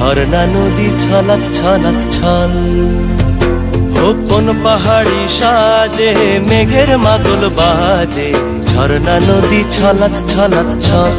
ঝর্ণা নদী ছলাত ছলাত ছল। কোন পাহাড়ি সাজে, মেঘের মাদল বাজে। ঝর্ণা নদী ছলাত ছলাত ছল।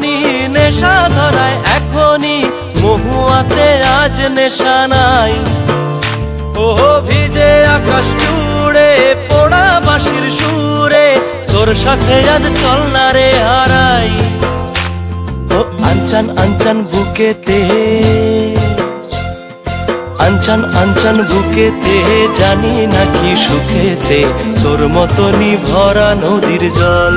চাহনি নেশা ধরায়, এখনই মহুয়াতে আজ নেশা নাই। ওহো, ভিজে আকাশ জুড়ে, পোড়া বাঁশির সুরে, তোর সাথে আজ চল না রে হারাই। ও, আনচান আনচান বুকেতে, আনচান আনচান বুকেতে, জানি নাকি সুখেতে, তোর মতনই ভরা নদীর জল।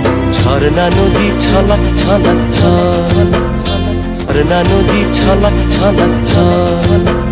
ঝর্ণা নদী ছলাক ছলাক ছল ঝর্ণা নদী ছলাক ছলাক ছল